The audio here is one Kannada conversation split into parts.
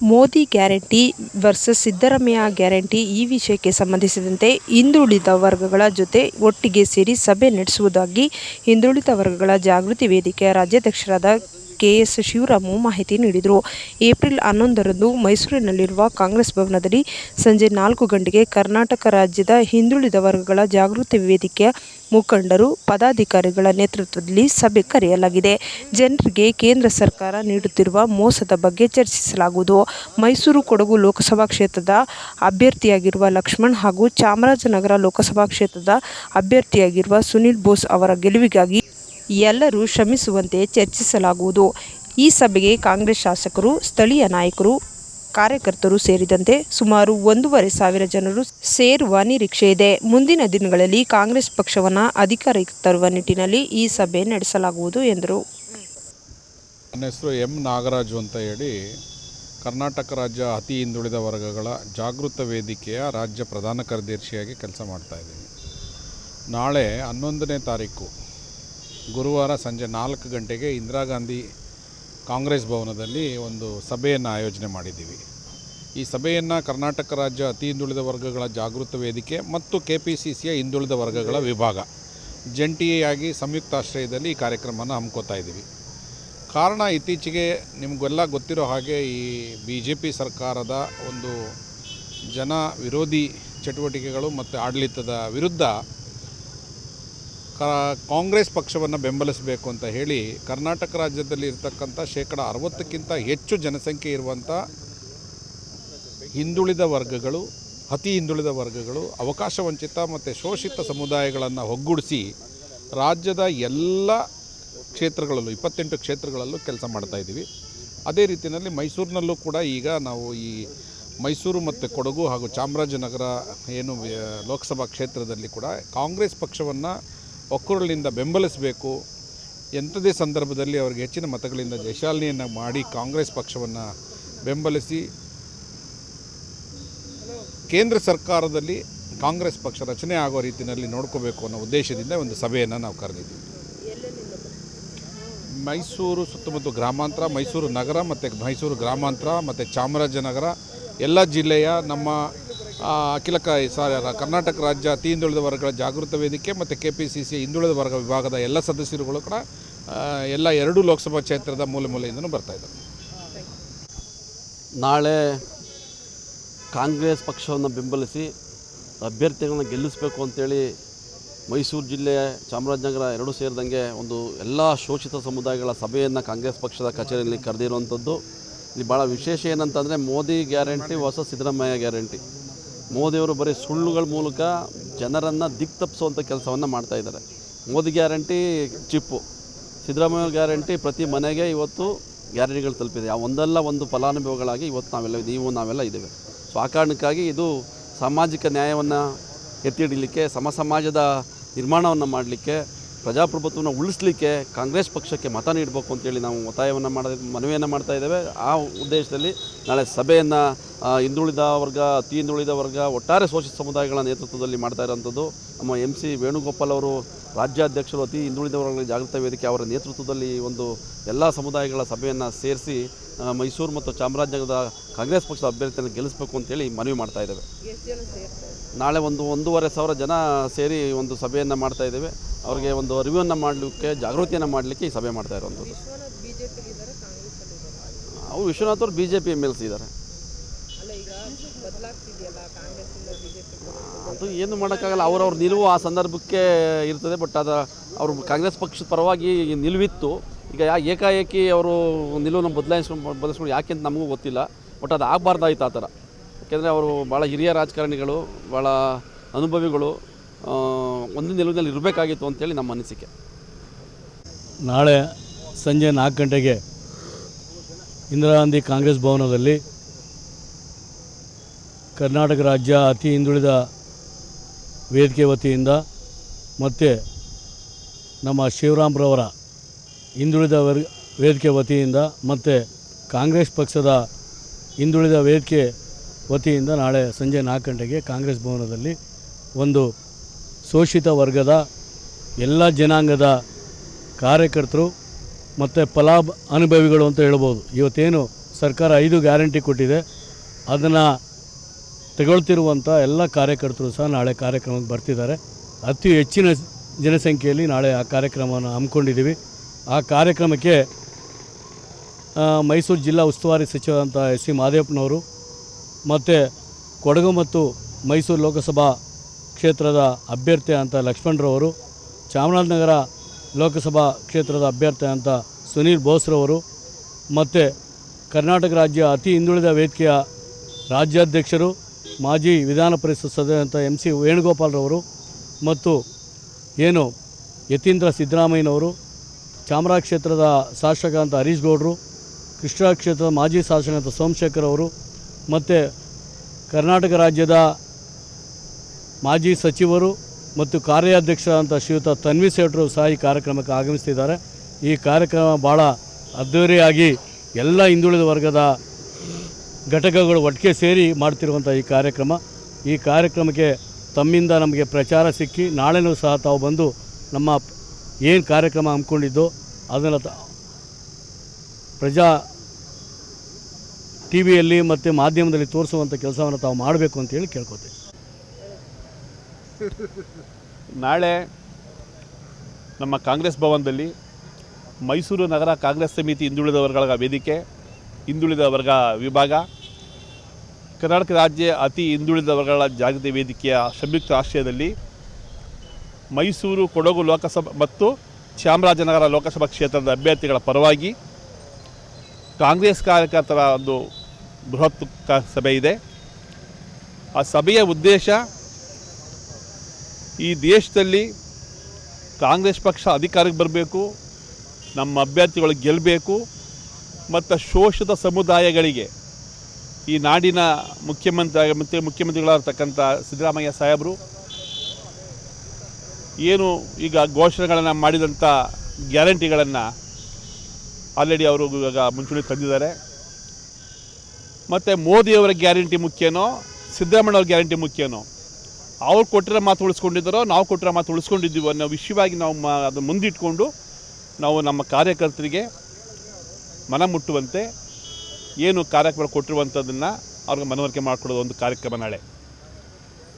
Modi guarantee versus Siddaramaiah guarantee ಈ ವಿಷಯಕ್ಕೆ ಸಂಬಂಧಿಸಿದಂತೆ ಹಿಂದುಳಿದ ವರ್ಗಗಳ ಜೊತೆ ಒಟ್ಟಿಗೆ ಸೇರಿ ಸಭೆ ನಡೆಸುವುದಾಗಿ ಹಿಂದುಳಿದ ವರ್ಗಗಳ ಜಾಗೃತಿ ವೇದಿಕೆಯ ರಾಜ್ಯಾಧ್ಯಕ್ಷರಾದ ಕೆ ಎಸ್ ಶಿವರಾಮು ಮಾಹಿತಿ ನೀಡಿದರು. ಏಪ್ರಿಲ್ ಹನ್ನೊಂದರಂದು ಮೈಸೂರಿನಲ್ಲಿರುವ ಕಾಂಗ್ರೆಸ್ ಭವನದಲ್ಲಿ ಸಂಜೆ ನಾಲ್ಕು ಗಂಟೆಗೆ ಕರ್ನಾಟಕ ರಾಜ್ಯದ ಹಿಂದುಳಿದ ವರ್ಗಗಳ ಜಾಗೃತಿ ವೇದಿಕೆಯ ಮುಖಂಡರು, ಪದಾಧಿಕಾರಿಗಳ ನೇತೃತ್ವದಲ್ಲಿ ಸಭೆ ಕರೆಯಲಾಗಿದೆ. ಜನರಿಗೆ ಕೇಂದ್ರ ಸರ್ಕಾರ ನೀಡುತ್ತಿರುವ ಮೋಸದ ಬಗ್ಗೆ ಚರ್ಚಿಸಲಾಗುವುದು. ಮೈಸೂರು ಕೊಡಗು ಲೋಕಸಭಾ ಕ್ಷೇತ್ರದ ಅಭ್ಯರ್ಥಿಯಾಗಿರುವ ಲಕ್ಷ್ಮಣ್ ಹಾಗೂ ಚಾಮರಾಜನಗರ ಲೋಕಸಭಾ ಕ್ಷೇತ್ರದ ಅಭ್ಯರ್ಥಿಯಾಗಿರುವ ಸುನಿಲ್ ಬೋಸ್ ಅವರ ಗೆಲುವಿಗಾಗಿ ಎಲ್ಲರೂ ಶ್ರಮಿಸುವಂತೆ ಚರ್ಚಿಸಲಾಗುವುದು. ಈ ಸಭೆಗೆ ಕಾಂಗ್ರೆಸ್ ಶಾಸಕರು, ಸ್ಥಳೀಯ ನಾಯಕರು, ಕಾರ್ಯಕರ್ತರು ಸೇರಿದಂತೆ ಸುಮಾರು ಒಂದೂವರೆ ಸಾವಿರ ಜನರು ಸೇರುವ ನಿರೀಕ್ಷೆ ಇದೆ. ಮುಂದಿನ ದಿನಗಳಲ್ಲಿ ಕಾಂಗ್ರೆಸ್ ಪಕ್ಷವನ್ನು ಅಧಿಕಾರಕ್ಕೆ ತರುವ ನಿಟ್ಟಿನಲ್ಲಿ ಈ ಸಭೆ ನಡೆಸಲಾಗುವುದು ಎಂದರು. ನನ್ನ ಹೆಸರು ಎಂ. ನಾಗರಾಜು ಅಂತ ಹೇಳಿ ಕರ್ನಾಟಕ ರಾಜ್ಯ ಅತಿ ಹಿಂದುಳಿದ ವರ್ಗಗಳ ಜಾಗೃತ ವೇದಿಕೆಯ ರಾಜ್ಯ ಪ್ರಧಾನ ಕಾರ್ಯದರ್ಶಿಯಾಗಿ ಕೆಲಸ ಮಾಡ್ತಾ ಇದ್ದೀನಿ. ನಾಳೆ ಹನ್ನೊಂದನೇ ತಾರೀಕು ಗುರುವಾರ ಸಂಜೆ ನಾಲ್ಕು ಗಂಟೆಗೆ ಇಂದಿರಾ ಗಾಂಧಿ ಕಾಂಗ್ರೆಸ್ ಭವನದಲ್ಲಿ ಒಂದು ಸಭೆಯನ್ನು ಆಯೋಜನೆ ಮಾಡಿದ್ದೀವಿ. ಈ ಸಭೆಯನ್ನು ಕರ್ನಾಟಕ ರಾಜ್ಯ ಅತಿ ಹಿಂದುಳಿದ ವರ್ಗಗಳ ಜಾಗೃತ ವೇದಿಕೆ ಮತ್ತು ಕೆ ಪಿ ಸಿ ಸಿಯ ಹಿಂದುಳಿದ ವರ್ಗಗಳ ವಿಭಾಗ ಜಂಟಿಯಾಗಿ ಸಂಯುಕ್ತಾಶ್ರಯದಲ್ಲಿ ಈ ಕಾರ್ಯಕ್ರಮನ ಹಮ್ಮಿಕೋತಾ ಇದ್ದೀವಿ. ಕಾರಣ ಇತ್ತೀಚೆಗೆ ನಿಮಗೆಲ್ಲ ಗೊತ್ತಿರೋ ಹಾಗೆ ಈ ಬಿ ಜೆ ಪಿ ಸರ್ಕಾರದ ಒಂದು ಜನ ವಿರೋಧಿ ಚಟುವಟಿಕೆಗಳು ಮತ್ತು ಆಡಳಿತದ ವಿರುದ್ಧ ಕಾಂಗ್ರೆಸ್ ಪಕ್ಷವನ್ನು ಬೆಂಬಲಿಸಬೇಕು ಅಂತ ಹೇಳಿ ಕರ್ನಾಟಕ ರಾಜ್ಯದಲ್ಲಿ ಇರ್ತಕ್ಕಂಥ ಶೇಕಡ ಅರವತ್ತಕ್ಕಿಂತ ಹೆಚ್ಚು ಜನಸಂಖ್ಯೆ ಇರುವಂಥ ಹಿಂದುಳಿದ ವರ್ಗಗಳು, ಅತಿ ಹಿಂದುಳಿದ ವರ್ಗಗಳು, ಅವಕಾಶ ವಂಚಿತ ಮತ್ತು ಶೋಷಿತ ಸಮುದಾಯಗಳನ್ನು ಒಗ್ಗೂಡಿಸಿ ರಾಜ್ಯದ ಎಲ್ಲ ಕ್ಷೇತ್ರಗಳಲ್ಲೂ, ಇಪ್ಪತ್ತೆಂಟು ಕ್ಷೇತ್ರಗಳಲ್ಲೂ ಕೆಲಸ ಮಾಡ್ತಾ ಇದ್ದೀವಿ. ಅದೇ ರೀತಿಯಲ್ಲಿ ಮೈಸೂರಿನಲ್ಲೂ ಕೂಡ ಈಗ ನಾವು ಈ ಮೈಸೂರು ಮತ್ತು ಕೊಡಗು ಹಾಗೂ ಚಾಮರಾಜನಗರ ಏನು ಲೋಕಸಭಾ ಕ್ಷೇತ್ರದಲ್ಲಿ ಕೂಡ ಕಾಂಗ್ರೆಸ್ ಪಕ್ಷವನ್ನು ಒಕ್ಕೂರಲಿಂದ ಬೆಂಬಲಿಸಬೇಕು. ಎಂಥದೇ ಸಂದರ್ಭದಲ್ಲಿ ಅವರಿಗೆ ಹೆಚ್ಚಿನ ಮತಗಳಿಂದ ಜಯಶಾಲಿನಿಯನ್ನು ಮಾಡಿ ಕಾಂಗ್ರೆಸ್ ಪಕ್ಷವನ್ನು ಬೆಂಬಲಿಸಿ, ಕೇಂದ್ರ ಸರ್ಕಾರದಲ್ಲಿ ಕಾಂಗ್ರೆಸ್ ಪಕ್ಷ ರಚನೆ ಆಗೋ ರೀತಿಯಲ್ಲಿ ನೋಡ್ಕೋಬೇಕು ಅನ್ನೋ ಉದ್ದೇಶದಿಂದ ಒಂದು ಸಭೆಯನ್ನು ನಾವು ಕರೆದಿದ್ದೀವಿ. ಮೈಸೂರು ಸುತ್ತಮುತ್ತ ಗ್ರಾಮಾಂತರ, ಮೈಸೂರು ನಗರ ಮತ್ತು ಮೈಸೂರು ಗ್ರಾಮಾಂತರ ಮತ್ತು ಚಾಮರಾಜನಗರ, ಎಲ್ಲ ಜಿಲ್ಲೆಯ ನಮ್ಮ ಅಖಿಲ ಸಾರಿ ಕರ್ನಾಟಕ ರಾಜ್ಯ ಅತಿ ಹಿಂದುಳಿದ ವರ್ಗಗಳ ಜಾಗೃತ ವೇದಿಕೆ ಮತ್ತು ಕೆ ಪಿ ಸಿ ಸಿ ಹಿಂದುಳಿದ ವರ್ಗ ವಿಭಾಗದ ಎಲ್ಲ ಸದಸ್ಯರುಗಳು ಕೂಡ ಎಲ್ಲ ಎರಡು ಲೋಕಸಭಾ ಕ್ಷೇತ್ರದ ಮೂಲೆ ಮೂಲೆಯಿಂದನೂ ಬರ್ತಾ ಇದ್ದಾರೆ. ನಾಳೆ ಕಾಂಗ್ರೆಸ್ ಪಕ್ಷವನ್ನು ಬೆಂಬಲಿಸಿ ಅಭ್ಯರ್ಥಿಗಳನ್ನು ಗೆಲ್ಲಿಸಬೇಕು ಅಂತೇಳಿ ಮೈಸೂರು ಜಿಲ್ಲೆ ಚಾಮರಾಜನಗರ ಎರಡೂ ಸೇರಿದಂಗೆ ಒಂದು ಎಲ್ಲ ಶೋಷಿತ ಸಮುದಾಯಗಳ ಸಭೆಯನ್ನು ಕಾಂಗ್ರೆಸ್ ಪಕ್ಷದ ಕಚೇರಿಯಲ್ಲಿ ಕರೆದಿರುವಂಥದ್ದು. ಇಲ್ಲಿ ಭಾಳ ವಿಶೇಷ ಏನಂತಂದರೆ ಮೋದಿ ಗ್ಯಾರಂಟಿ ಹೊಸ ಸಿದ್ದರಾಮಯ್ಯ ಗ್ಯಾರಂಟಿ. ಮೋದಿಯವರು ಬರೀ ಸುಳ್ಳುಗಳ ಮೂಲಕ ಜನರನ್ನು ದಿಕ್ ತಪ್ಪಿಸುವಂಥ ಕೆಲಸವನ್ನು ಮಾಡ್ತಾ ಇದ್ದಾರೆ. ಮೋದಿ ಗ್ಯಾರಂಟಿ ಚಿಪ್ಪು. ಸಿದ್ದರಾಮಯ್ಯ ಗ್ಯಾರಂಟಿ ಪ್ರತಿ ಮನೆಗೆ ಇವತ್ತು ಗ್ಯಾರಂಟಿಗಳು ತಲುಪಿದೆ. ಆ ಒಂದಲ್ಲ ಒಂದು ಫಲಾನುಭವಿಗಳಾಗಿ ಇವತ್ತು ನಾವೆಲ್ಲ, ನೀವು ನಾವೆಲ್ಲ ಇದ್ದೇವೆ. ಸೊ, ಆ ಕಾರಣಕ್ಕಾಗಿ ಇದು ಸಾಮಾಜಿಕ ನ್ಯಾಯವನ್ನು ಎತ್ತಿ ಹಿಡಿಯಲಿಕ್ಕೆ ಸಮ ಸಮಾಜದ ನಿರ್ಮಾಣವನ್ನು ಮಾಡಲಿಕ್ಕೆ ಪ್ರಜಾಪ್ರಭುತ್ವವನ್ನು ಉಳಿಸ್ಲಿಕ್ಕೆ ಕಾಂಗ್ರೆಸ್ ಪಕ್ಷಕ್ಕೆ ಮತ ನೀಡಬೇಕು ಅಂತೇಳಿ ನಾವು ಒತ್ತಾಯವನ್ನು ಮಾಡ, ಮನವಿಯನ್ನು ಮಾಡ್ತಾ ಇದ್ದೇವೆ. ಆ ಉದ್ದೇಶದಲ್ಲಿ ನಾಳೆ ಸಭೆಯನ್ನು ಹಿಂದುಳಿದ ವರ್ಗ, ಅತಿ ಹಿಂದುಳಿದ ವರ್ಗ ಒಟ್ಟಾರೆ ಶೋಷಿತ ಸಮುದಾಯಗಳ ನೇತೃತ್ವದಲ್ಲಿ ಮಾಡ್ತಾ ಇರೋಂಥದ್ದು ನಮ್ಮ ಎಂ ಸಿ ವೇಣುಗೋಪಾಲ್ ಅವರು ರಾಜ್ಯಾಧ್ಯಕ್ಷರು ಅತಿ ಹಿಂದುಳಿದ ವರ್ಗಗಳ ಜಾಗೃತ ವೇದಿಕೆ ಅವರ ನೇತೃತ್ವದಲ್ಲಿ ಒಂದು ಎಲ್ಲ ಸಮುದಾಯಗಳ ಸಭೆಯನ್ನು ಸೇರಿಸಿ ಮೈಸೂರು ಮತ್ತು ಚಾಮರಾಜನಗರದ ಕಾಂಗ್ರೆಸ್ ಪಕ್ಷದ ಅಭ್ಯರ್ಥಿಯನ್ನು ಗೆಲ್ಲಿಸಬೇಕು ಅಂತೇಳಿ ಮನವಿ ಮಾಡ್ತಾ ಇದ್ದೇವೆ. ನಾಳೆ ಒಂದು ಒಂದೂವರೆ ಸಾವಿರ ಜನ ಸೇರಿ ಒಂದು ಸಭೆಯನ್ನು ಮಾಡ್ತಾ ಇದ್ದೇವೆ. ಅವರಿಗೆ ಒಂದು ಅರಿವನ್ನು ಮಾಡಲಿಕ್ಕೆ ಜಾಗೃತಿಯನ್ನು ಮಾಡಲಿಕ್ಕೆ ಈ ಸಭೆ ಮಾಡ್ತಾ ಇರುವಂಥದ್ದು. ಅವರು ವಿಶ್ವನಾಥ್ ಅವರು B J P M L C ಇದ್ದಾರೆ. ಅದು ಏನು ಮಾಡೋಕ್ಕಾಗಲ್ಲ ಅವರವ್ರ ನಿಲುವು ಆ ಸಂದರ್ಭಕ್ಕೆ ಇರ್ತದೆ ಬಟ್ ಅದು ಅವರು ಕಾಂಗ್ರೆಸ್ ಪಕ್ಷದ ಪರವಾಗಿ ನಿಲುವಿತ್ತು. ಈಗ ಯಾ ಏಕಾಏಕಿ ಅವರು ನಿಲುವನ್ನು ಬದಲಾಯಿಸ್ಕೊಂಡು ಬದಲಿಸ್ಕೊಂಡು ಯಾಕೆ ಅಂತ ನಮಗೂ ಗೊತ್ತಿಲ್ಲ ಬಟ್ ಅದು ಆಗಬಾರ್ದಾಯ್ತು ಆ ಥರ. ಯಾಕೆಂದರೆ ಅವರು ಭಾಳ ಹಿರಿಯ ರಾಜಕಾರಣಿಗಳು ಭಾಳ ಅನುಭವಿಗಳು ಒಂದೇ ಒಂದು ನಿಲುವಿನಲ್ಲಿ ಇರಬೇಕಾಗಿತ್ತು ಅಂತೇಳಿ ನಮ್ಮ ಅನಿಸಿಕೆ. ನಾಳೆ ಸಂಜೆ ನಾಲ್ಕು ಗಂಟೆಗೆ ಇಂದಿರಾ ಗಾಂಧಿ ಕಾಂಗ್ರೆಸ್ ಭವನದಲ್ಲಿ ಕರ್ನಾಟಕ ರಾಜ್ಯ ಅತಿ ಹಿಂದುಳಿದ ವೇದಿಕೆ ವತಿಯಿಂದ ಮತ್ತು ನಮ್ಮ ಶಿವರಾಮ್ರವರ ಹಿಂದುಳಿದ ವರ್ಗ ವೇದಿಕೆ ವತಿಯಿಂದ ಮತ್ತು ಕಾಂಗ್ರೆಸ್ ಪಕ್ಷದ ಹಿಂದುಳಿದ ವೇದಿಕೆ ವತಿಯಿಂದ ನಾಳೆ ಸಂಜೆ ನಾಲ್ಕು ಗಂಟೆಗೆ ಕಾಂಗ್ರೆಸ್ ಭವನದಲ್ಲಿ ಒಂದು ಶೋಷಿತ ವರ್ಗದ ಎಲ್ಲ ಜನಾಂಗದ ಕಾರ್ಯಕರ್ತರು ಮತ್ತು ಫಲಾಭ ಅನುಭವಿಗಳು ಅಂತ ಹೇಳ್ಬೋದು. ಇವತ್ತೇನು ಸರ್ಕಾರ ಐದು ಗ್ಯಾರಂಟಿ ಕೊಟ್ಟಿದೆ. ಅದನ್ನು ತಗೊಳ್ತಿರುವಂಥ ಎಲ್ಲ ಕಾರ್ಯಕರ್ತರು ಸಹ ನಾಳೆ ಕಾರ್ಯಕ್ರಮಕ್ಕೆ ಬರ್ತಿದ್ದಾರೆ. ಅತಿ ಹೆಚ್ಚಿನ ಜನಸಂಖ್ಯೆಯಲ್ಲಿ ನಾಳೆ ಆ ಕಾರ್ಯಕ್ರಮವನ್ನು ಹಮ್ಮಿಕೊಂಡಿದ್ದೀವಿ. ಆ ಕಾರ್ಯಕ್ರಮಕ್ಕೆ ಮೈಸೂರು ಜಿಲ್ಲಾ ಉಸ್ತುವಾರಿ ಸಚಿವರಂಥ ಎಸ್ ಸಿ ಮಾದೇವಪ್ಪನವರು ಮತ್ತು ಕೊಡಗು ಮತ್ತು ಮೈಸೂರು ಲೋಕಸಭಾ ಕ್ಷೇತ್ರದ ಅಭ್ಯರ್ಥಿ ಅಂತ ಲಕ್ಷ್ಮಣರವರು ಚಾಮರಾಜನಗರ ಲೋಕಸಭಾ ಕ್ಷೇತ್ರದ ಅಭ್ಯರ್ಥಿ ಅಂತ ಸುನೀಲ್ ಬೋಸ್ರವರು ಮತ್ತು ಕರ್ನಾಟಕ ರಾಜ್ಯ ಅತಿ ಹಿಂದುಳಿದ ವೇದಿಕೆಯ ರಾಜ್ಯಾಧ್ಯಕ್ಷರು ಮಾಜಿ ವಿಧಾನ ಪರಿಷತ್ ಸದಸ್ಯ ಅಂತ ಎಂ ಸಿ ವೇಣುಗೋಪಾಲ್ರವರು ಮತ್ತು ಏನು ಯತೀಂದ್ರ ಸಿದ್ದರಾಮಯ್ಯನವರು, ಚಾಮರಾ ಕ್ಷೇತ್ರದ ಶಾಸಕ ಅಂತ ಹರೀಶ್ ಗೌಡರು, ಕೃಷ್ಣ ಕ್ಷೇತ್ರದ ಮಾಜಿ ಶಾಸಕ ಅಂತ ಸೋಮಶೇಖರ್ ಅವರು ಮತ್ತು ಕರ್ನಾಟಕ ರಾಜ್ಯದ ಮಾಜಿ ಸಚಿವರು ಮತ್ತು ಕಾರ್ಯಾಧ್ಯಕ್ಷ ಅಂತ ಶ್ರೀಯುತ ತನ್ವಿ ಸೇಠರು ಸಹ ಈ ಕಾರ್ಯಕ್ರಮಕ್ಕೆ ಆಗಮಿಸ್ತಿದ್ದಾರೆ. ಈ ಕಾರ್ಯಕ್ರಮ ಭಾಳ ಅದ್ದೂರಿಯಾಗಿ ಎಲ್ಲ ಹಿಂದುಳಿದ ವರ್ಗದ ಘಟಕಗಳು ಒಟ್ಟಿಗೆ ಸೇರಿ ಮಾಡ್ತಿರುವಂಥ ಈ ಕಾರ್ಯಕ್ರಮ. ಈ ಕಾರ್ಯಕ್ರಮಕ್ಕೆ ತಮ್ಮಿಂದ ನಮಗೆ ಪ್ರಚಾರ ಸಿಕ್ಕಿ ನಾಳೆನೂ ಸಹ ತಾವು ಬಂದು ನಮ್ಮ ಏನು ಕಾರ್ಯಕ್ರಮ ಹಮ್ಮಿಕೊಂಡಿದ್ದು ಅದನ್ನು ಪ್ರಜಾ ಟಿ ವಿಯಲ್ಲಿ ಮತ್ತು ಮಾಧ್ಯಮದಲ್ಲಿ ತೋರಿಸುವಂಥ ಕೆಲಸವನ್ನು ತಾವು ಮಾಡಬೇಕು ಅಂತೇಳಿ ಕೇಳ್ಕೊತೀವಿ. ನಾಳೆ ನಮ್ಮ ಕಾಂಗ್ರೆಸ್ ಭವನದಲ್ಲಿ ಮೈಸೂರು ನಗರ ಕಾಂಗ್ರೆಸ್ ಸಮಿತಿ ಹಿಂದುಳಿದ ವರ್ಗಗಳ ವೇದಿಕೆ, ಹಿಂದುಳಿದ ವರ್ಗ ವಿಭಾಗ ಕರ್ನಾಟಕ ರಾಜ್ಯ ಅತಿ ಹಿಂದುಳಿದ ವರ್ಗಗಳ ಜಾಗೃತಿ ವೇದಿಕೆಯ ಸಂಯುಕ್ತ ಆಶ್ರಯದಲ್ಲಿ ಮೈಸೂರು, ಕೊಡಗು ಲೋಕಸಭಾ ಮತ್ತು ಚಾಮರಾಜನಗರ ಲೋಕಸಭಾ ಕ್ಷೇತ್ರದ ಅಭ್ಯರ್ಥಿಗಳ ಪರವಾಗಿ ಕಾಂಗ್ರೆಸ್ ಕಾರ್ಯಕರ್ತರ ಒಂದು ಬೃಹತ್ ಸಭೆ ಇದೆ. ಆ ಸಭೆಯ ಉದ್ದೇಶ ಈ ದೇಶದಲ್ಲಿ ಕಾಂಗ್ರೆಸ್ ಪಕ್ಷ ಅಧಿಕಾರಕ್ಕೆ ಬರಬೇಕು, ನಮ್ಮ ಅಭ್ಯರ್ಥಿಗಳು ಗೆಲ್ಲಬೇಕು, ಮತ್ತು ಶೋಷಿತ ಸಮುದಾಯಗಳಿಗೆ ಈ ನಾಡಿನ ಮುಖ್ಯಮಂತ್ರಿ, ಮತ್ತು ಮುಖ್ಯಮಂತ್ರಿಗಳಾಗಿರ್ತಕ್ಕಂಥ ಸಿದ್ದರಾಮಯ್ಯ ಸಾಹೇಬರು, ಏನು ಈಗ ಘೋಷಣೆಗಳನ್ನು ಮಾಡಿದಂಥ ಗ್ಯಾರಂಟಿಗಳನ್ನು ಆಲ್ರೆಡಿ ಅವರು ಇವಾಗ ಮುಂಚೂಣಿ ತಂದಿದ್ದಾರೆ. ಮತ್ತು ಮೋದಿಯವರ ಗ್ಯಾರಂಟಿ ಮುಖ್ಯನೋ ಸಿದ್ದರಾಮಯ್ಯವ್ರ ಗ್ಯಾರಂಟಿ ಮುಖ್ಯನೋ, ಅವ್ರು ಕೊಟ್ಟಿರೋ ಮಾತು ಉಳಿಸ್ಕೊಂಡಿದ್ದಾರೋ, ನಾವು ಕೊಟ್ಟಿರೋ ಮಾತು ಉಳಿಸ್ಕೊಂಡಿದ್ದೀವೋ ಅನ್ನೋ ವಿಷಯವಾಗಿ ನಾವು ಅದನ್ನು ಮುಂದಿಟ್ಕೊಂಡು ನಾವು ನಮ್ಮ ಕಾರ್ಯಕರ್ತರಿಗೆ ಮನ ಮುಟ್ಟುವಂತೆ ಏನು ಕಾರ್ಯಕ್ರಮ ಕೊಟ್ಟಿರುವಂಥದ್ದನ್ನು ಅವ್ರಿಗೆ ಮನವರಿಕೆ ಮಾಡಿಕೊಡೋದು ಒಂದು ಕಾರ್ಯಕ್ರಮ ನಾಳೆ.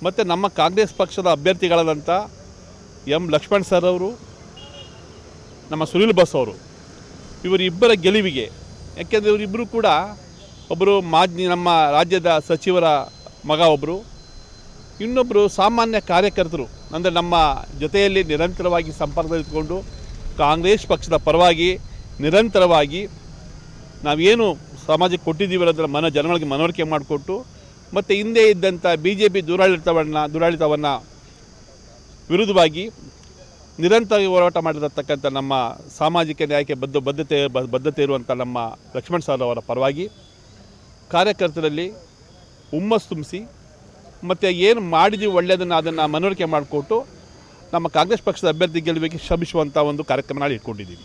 ಮತ್ತು ನಮ್ಮ ಕಾಂಗ್ರೆಸ್ ಪಕ್ಷದ ಅಭ್ಯರ್ಥಿಗಳಾದಂಥ ಎಂ ಲಕ್ಷ್ಮಣ್ ಸರ್ ಅವರು, ನಮ್ಮ ಸುನಿಲ್ ಬಸ್ ಅವರು ಇವರಿಬ್ಬರ ಗೆಲುವಿಗೆ, ಯಾಕೆಂದರೆ ಇವರಿಬ್ಬರು ಕೂಡ ಒಬ್ಬರು ಮಾಜಿ ನಮ್ಮ ರಾಜ್ಯದ ಸಚಿವರ ಮಗ ಒಬ್ಬರು ಇನ್ನೊಬ್ಬರು ಸಾಮಾನ್ಯ ಕಾರ್ಯಕರ್ತರು, ಅಂದರೆ ನಮ್ಮ ಜೊತೆಯಲ್ಲಿ ನಿರಂತರವಾಗಿ ಸಂಪರ್ಕದಲ್ಲಿದ್ದುಕೊಂಡು ಕಾಂಗ್ರೆಸ್ ಪಕ್ಷದ ಪರವಾಗಿ ನಿರಂತರವಾಗಿ ನಾವೇನು ಸಮಾಜಕ್ಕೆ ಕೊಟ್ಟಿದ್ದೀವಿ ಅದರ ಮನ ಜನಗಳಿಗೆ ಮನವರಿಕೆ ಮಾಡಿಕೊಟ್ಟು, ಮತ್ತು ಹಿಂದೆ ಇದ್ದಂಥ ಬಿ ಜೆ ಪಿ ದುರಾಡಳಿತವನ್ನು ದುರಾಡಳಿತವನ್ನು ವಿರುದ್ಧವಾಗಿ ನಿರಂತರವಾಗಿ ಹೋರಾಟ ಮಾಡಿರತಕ್ಕಂಥ ನಮ್ಮ ಸಾಮಾಜಿಕ ನ್ಯಾಯಕ್ಕೆ ಬದ್ಧ ಬದ್ಧತೆ ಬದ್ಧತೆ ಇರುವಂಥ ನಮ್ಮ ಲಕ್ಷ್ಮಣ್ ಸಾರ್ ಅವರ ಪರವಾಗಿ ಕಾರ್ಯಕರ್ತರಲ್ಲಿ ಹುಮ್ಮಸ್ ತುಂಬಿಸಿ, ಮತ್ತು ಏನು ಮಾಡಿದೀವಿ ಒಳ್ಳೆಯದನ್ನು ಅದನ್ನು ಮನವರಿಕೆ ಮಾಡಿಕೊಟ್ಟು ನಮ್ಮ ಕಾಂಗ್ರೆಸ್ ಪಕ್ಷದ ಅಭ್ಯರ್ಥಿ ಗೆಲ್ಲಬೇಕು ಶ್ರಮಿಸುವಂಥ ಒಂದು ಕಾರ್ಯಕ್ರಮ ನಾಳೆ ಇಟ್ಕೊಂಡಿದ್ದೀವಿ